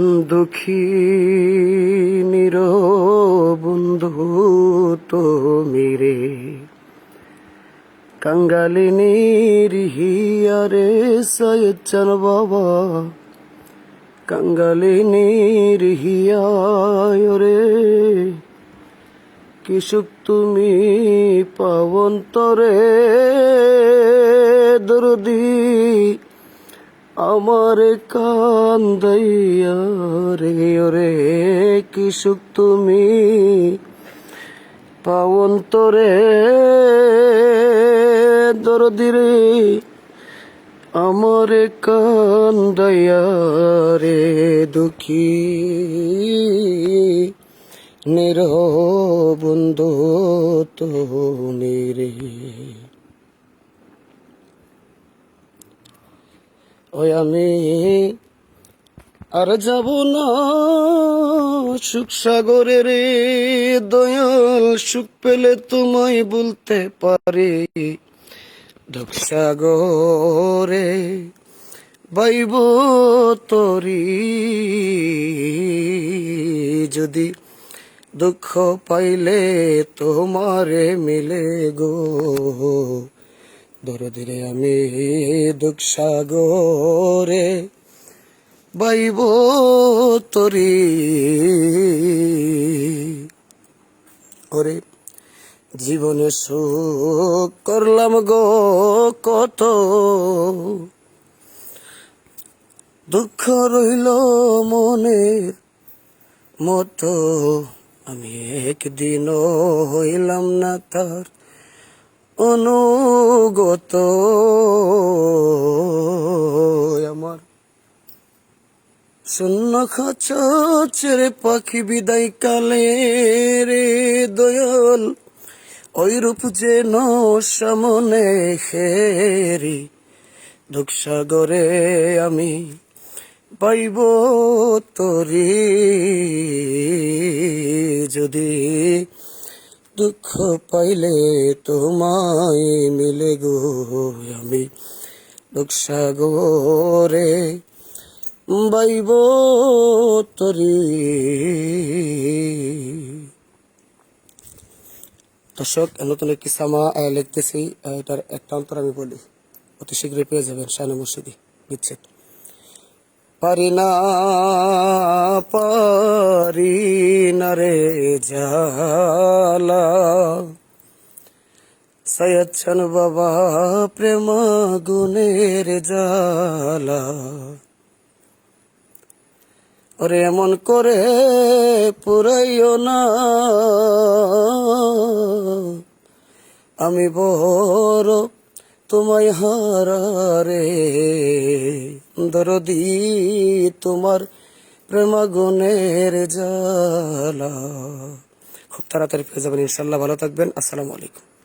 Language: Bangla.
দুঃখী নির বন্ধু তুমি রে। কাঙ্গালিনীর হিয়ারে সয়চ্চন বাবা। কাঙ্গালিনীর হিয়ায় রে কি সুখ তুমি পাবন্তরে দরদি আমার কান্দাইয়া রে ওরে, কি সুখ তুমি? পাবন্তরে দরদি রে আমার কান্দাইয়া রে দুঃখী নির বন্ধু তো রে। ওই আমি আর যাব না। সুখ সাগরে রে দয়াল, সুখ পেলে তোমায় বলতে পারি। সাগরে বাইব তরি। যদি দুঃখ পাইলে তোমারে মিলে গো। দরদিরে আমি দুঃখ সাগরে বাইব তরি। ওরে, জীবনে সুখ করলাম গো কত। দুঃখ রইল মনের মতো। আমি একদিনও হইলাম না তার অনুগত। আমার শূন্য খাঁচা ছেড়ে পাখি বিদায় কালে রে দয়াল রূপ যেন সামনে খেরি দুঃখ সাগরে আমি পাইব তরি, যদি দুঃখ পাইলে তোমায় মিলে গো আমি। দুঃখ সাগরে বাইব তরি। দর্শক নতুন একটি সামা লিখতেছি, এটার একটা অন্তর আমি বলি। অতি শীঘ্রই পেয়ে যাবেন শাহানা মুর্শিদি, বিচ্ছেদ। পারি না পারি না জালা। সৈয়চ্ছন বাবা প্রেম গুণের জালা। ওরে এমন করে পুরাইও না। আমি বড় তোমায় হারারে দরদি তোমার প্রেমাগুনের জালা খুব তাড়াতাড়ি পেয়ে যাবেন, ইনশাল্লাহ। ভালো থাকবেন। আসসালামু আলাইকুম।